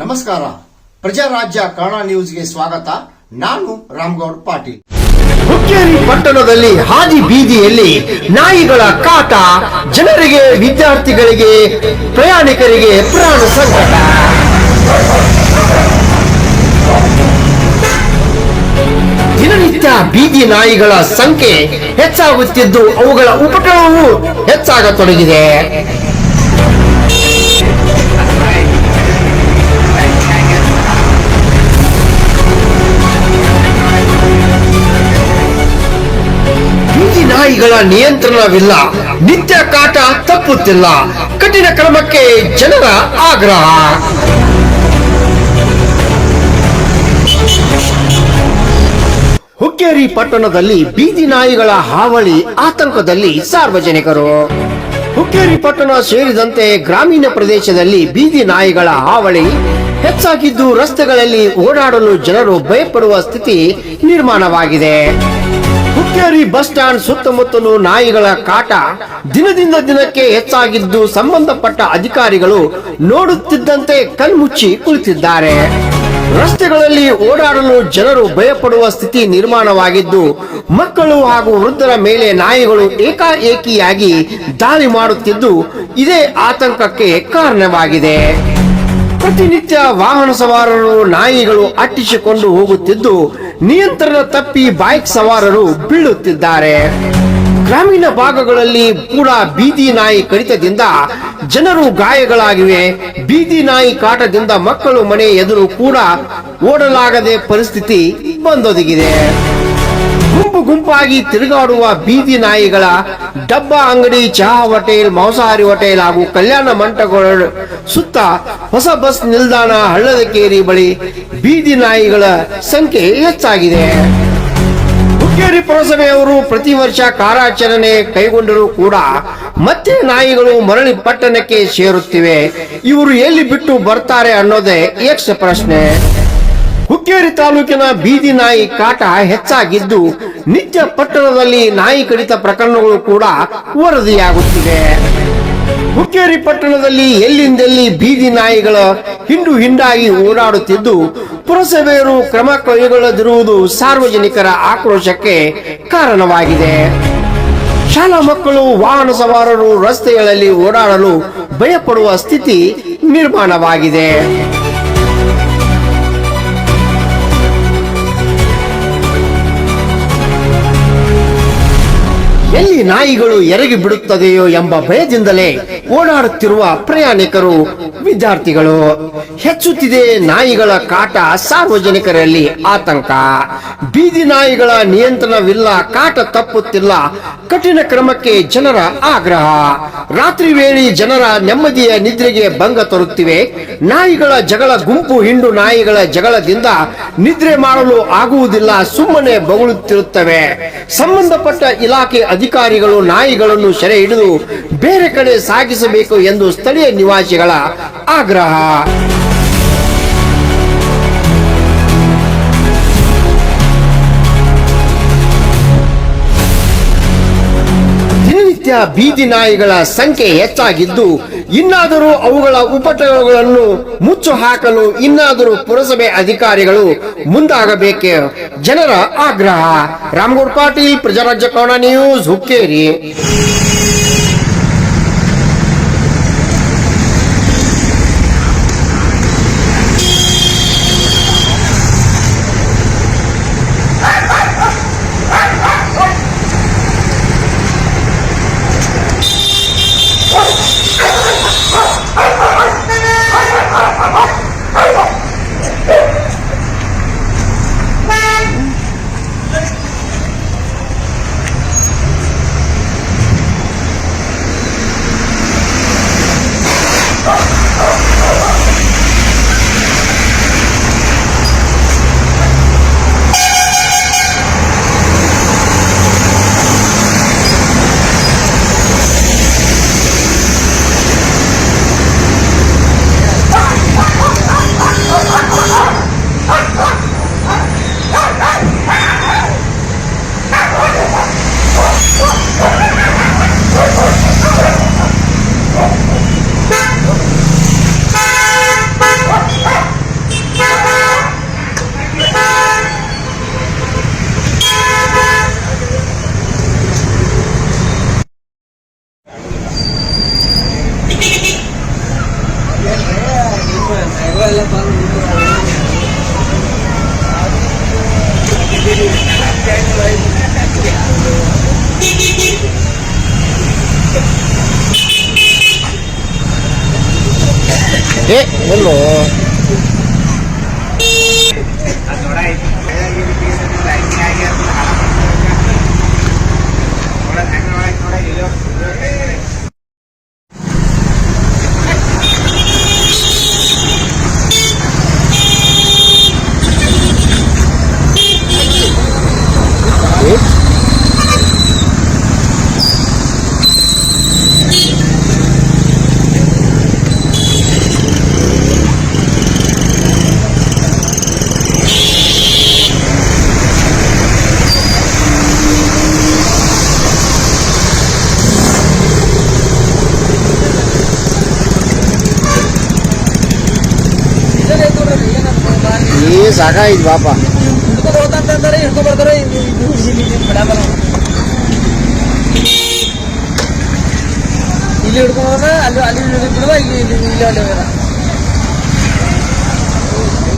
ನಮಸ್ಕಾರ. ಪ್ರಜಾರಾಜ್ಯ ಕನ್ನಡ ನ್ಯೂಸ್ಗೆ ಸ್ವಾಗತ. ನಾನು ರಾಮ್ಗೌಡ್ ಪಾಟೀಲ್. ಹುಕ್ಕೇರಿ ಪಟ್ಟಣದಲ್ಲಿ ಹಾದಿ ಬೀದಿಯಲ್ಲಿ ನಾಯಿಗಳ ಕಾಟ, ಜನರಿಗೆ, ವಿದ್ಯಾರ್ಥಿಗಳಿಗೆ, ಪ್ರಯಾಣಿಕರಿಗೆ ಪ್ರಾಣ ಸಂಕಟ. ಬೀದಿ ನಾಯಿಗಳ ಸಂಖ್ಯೆ ಹೆಚ್ಚಾಗುತ್ತಿದ್ದು ಅವುಗಳ ಉಪಟಳವು ಹೆಚ್ಚಾಗತೊಡಗಿದೆ. ಬೀದಿ ನಾಯಿಗಳ ನಿಯಂತ್ರಣವಿಲ್ಲ. ನಿತ್ಯ ಕಾಟ ತಪ್ಪುತ್ತಿಲ್ಲ. ಕಠಿಣ ಕ್ರಮಕ್ಕೆ ಜನರ ಆಗ್ರಹ. ಹುಕ್ಕೇರಿ ಪಟ್ಟಣದಲ್ಲಿ ಬೀದಿ ನಾಯಿಗಳ ಹಾವಳಿ ಆತಂಕದಲ್ಲಿ ಸಾರ್ವಜನಿಕರು. ಹುಕ್ಕೇರಿ ಪಟ್ಟಣ ಸೇರಿದಂತೆ ಗ್ರಾಮೀಣ ಪ್ರದೇಶದಲ್ಲಿ ಬೀದಿ ನಾಯಿಗಳ ಹಾವಳಿ ಹೆಚ್ಚಾಗಿದ್ದು ರಸ್ತೆಗಳಲ್ಲಿ ಓಡಾಡಲು ಜನರು ಭಯಪಡುವ ಸ್ಥಿತಿ ನಿರ್ಮಾಣವಾಗಿದೆ. ಹುಕ್ಕೇರಿ ಬಸ್ ಸ್ಟ್ಯಾಂಡ್ ಸುತ್ತಮುತ್ತಲು ನಾಯಿಗಳ ಕಾಟ ದಿನದಿಂದ ದಿನಕ್ಕೆ ಹೆಚ್ಚಾಗಿದ್ದು ಸಂಬಂಧಪಟ್ಟ ಅಧಿಕಾರಿಗಳು ನೋಡುತ್ತಿದ್ದಂತೆ ಕಣ್ಮುಚ್ಚಿ ಕುಳಿತಿದ್ದಾರೆ. ರಸ್ತೆಗಳಲ್ಲಿ ಓಡಾಡಲು ಜನರು ಭಯಪಡುವ ಸ್ಥಿತಿ ನಿರ್ಮಾಣವಾಗಿದ್ದು, ಮಕ್ಕಳು ಹಾಗೂ ವೃದ್ಧರ ಮೇಲೆ ನಾಯಿಗಳು ಏಕಾಏಕಿಯಾಗಿ ದಾಳಿ ಮಾಡುತ್ತಿದ್ದು, ಇದೇ ಆತಂಕಕ್ಕೆ ಕಾರಣವಾಗಿದೆ. ಪ್ರತಿನಿತ್ಯ ವಾಹನ ಸವಾರರು ನಾಯಿಗಳು ಅಟ್ಟಿಸಿಕೊಂಡು ಹೋಗುತ್ತಿದ್ದು, ನಿಯಂತ್ರಣ ತಪ್ಪಿ ಬೈಕ್ ಸವಾರರು ಬೀಳುತ್ತಿದ್ದಾರೆ. ಗ್ರಾಮೀಣ ಭಾಗಗಳಲ್ಲಿ ಕೂಡ ಬೀದಿ ನಾಯಿ ಕಡಿತದಿಂದ ಜನರು ಗಾಯಗಳಾಗಿವೆ. ಬೀದಿ ನಾಯಿ ಕಾಟದಿಂದ ಮಕ್ಕಳು ಮನೆ ಎದುರು ಕೂಡ ಓಡಲಾಗದೆ ಪರಿಸ್ಥಿತಿ ಬಂದೊದಗಿದೆ. ಗುಂಪು ಗುಂಪಾಗಿ ತಿರುಗಾಡುವ ಬೀದಿ ನಾಯಿಗಳ ಡಬ್ಬ ಅಂಗಡಿ, ಚಹಾ ಹೋಟೆಲ್, ಮಾಂಸಾಹಾರಿ ಹೋಟೆಲ್ ಹಾಗೂ ಕಲ್ಯಾಣ ಮಂಟಪಗಳ ಸುತ್ತ ಹೊಸ ಬಸ್ ನಿಲ್ದಾಣ ಹಳ್ಳದಕೇರಿ ಬಳಿ ಬೀದಿ ನಾಯಿಗಳ ಸಂಖ್ಯೆ ಹೆಚ್ಚಾಗಿದೆ. ಹುಕ್ಕೇರಿ ಪುರಸಭೆಯವರು ಪ್ರತಿ ವರ್ಷ ಕಾರ್ಯಾಚರಣೆ ಕೈಗೊಂಡರೂ ಕೂಡ ಮತ್ತೆ ನಾಯಿಗಳು ಮರಳಿ ಪಟ್ಟಣಕ್ಕೆ ಸೇರುತ್ತಿವೆ. ಇವರು ಎಲ್ಲಿ ಬಿಟ್ಟು ಬರ್ತಾರೆ ಅನ್ನೋದೇ ಯಕ್ಷ ಪ್ರಶ್ನೆ. ಹುಕ್ಕೇರಿ ತಾಲೂಕಿನ ಬೀದಿ ನಾಯಿ ಕಾಟ ಹೆಚ್ಚಾಗಿದ್ದು ನಿತ್ಯ ಪಟ್ಟಣದಲ್ಲಿ ನಾಯಿ ಕಡಿತ ಪ್ರಕರಣಗಳು ಕೂಡ ವರದಿಯಾಗುತ್ತಿವೆ. ಹುಕ್ಕೇರಿ ಪಟ್ಟಣದಲ್ಲಿ ಎಲ್ಲಿಂದೆಲ್ಲಿ ಬೀದಿ ನಾಯಿಗಳ ಹಿಂಡು ಹಿಂಡಾಗಿ ಓಡಾಡುತ್ತಿದ್ದು, ಪುರಸಭೆಯರು ಕ್ರಮ ಕೈಗೊಳ್ಳದಿರುವುದು ಸಾರ್ವಜನಿಕರ ಆಕ್ರೋಶಕ್ಕೆ ಕಾರಣವಾಗಿದೆ. ಶಾಲಾ ಮಕ್ಕಳು ವಾಹನ ಸವಾರರು ರಸ್ತೆಗಳಲ್ಲಿ ಓಡಾಡಲು ಭಯಪಡುವ ಸ್ಥಿತಿ ನಿರ್ಮಾಣವಾಗಿದೆ. ಎಲ್ಲಿ ನಾಯಿಗಳು ಎರಗಿ ಬಿಡುತ್ತದೆಯೋ ಎಂಬ ಭಯದಿಂದಲೇ ಓಡಾಡುತ್ತಿರುವ ಪ್ರಯಾಣಿಕರು, ವಿದ್ಯಾರ್ಥಿಗಳು. ಹೆಚ್ಚುತ್ತಿದೆ ನಾಯಿಗಳ ಕಾಟ ಸಾರ್ವಜನಿಕರಲ್ಲಿ ಆತಂಕ. ಬೀದಿ ನಾಯಿಗಳ ನಿಯಂತ್ರಣವಿಲ್ಲ, ಕಾಟ ತಪ್ಪುತ್ತಿಲ್ಲ. ಕಠಿಣ ಕ್ರಮಕ್ಕೆ ಜನರ ಆಗ್ರಹ. ರಾತ್ರಿ ವೇಳೆ ಜನರ ನೆಮ್ಮದಿಯ ನಿದ್ರೆಗೆ ಭಂಗ ತರುತ್ತಿವೆ. ನಾಯಿಗಳ ಜಗಳ ಗುಂಪು ಹಿಂಡು ನಾಯಿಗಳ ಜಗಳದಿಂದ ನಿದ್ರೆ ಮಾಡಲು ಆಗುವುದಿಲ್ಲ, ಸುಮ್ಮನೆ ಬಗಳುತ್ತಿರುತ್ತವೆ. ಸಂಬಂಧಪಟ್ಟ ಇಲಾಖೆ ಅಧಿಕಾರಿಗಳು, ನಾಯಿಗಳನ್ನು ಸೆರೆ ಹಿಡಿದು ಬೇರೆ ಕಡೆ ಸಾಗಿಸಬೇಕು ಎಂದು ಸ್ಥಳೀಯ ನಿವಾಸಿಗಳ ಆಗ್ರಹ. ದಿನನಿತ್ಯ ಬೀದಿ ನಾಯಿಗಳ ಸಂಖ್ಯೆ ಹೆಚ್ಚಾಗಿದ್ದು ಇನ್ನಾದರೂ ಅವುಗಳ ಉಪಟಳಗಳನ್ನು ಮುಚ್ಚು ಹಾಕಲು, ಇನ್ನಾದರೂ ಪುರಸಭೆ ಅಧಿಕಾರಿಗಳು ಮುಂದಾಗಬೇಕೆ ಜನರ ಆಗ್ರಹ. Ramgoud Patil, Prajarajya Kannada news, Hukkeri. Bye. eh bello Hãy subscribe cho không bỏ ಬರ್ತಾರೆ ಇದು ಇದು ಇಲ್ಲಿ ಇಲ್ಲಿ ಬಿಡಲ್ಲ ಇಲ್ಲಿ ಹಿಡ್ಕೊಂಡು ಹೋದ್ರೆ ಅಲ್ಲಿ ಅಲ್ಲಿ ಇಲ್ಲಿ ಬಿಡುವ ಇಲ್ಲಿ ಇಲ್ಲಿ ಇಲ್ಲಿ ಅಲ್ಲಿ ಹೋಗ್ಯಾರ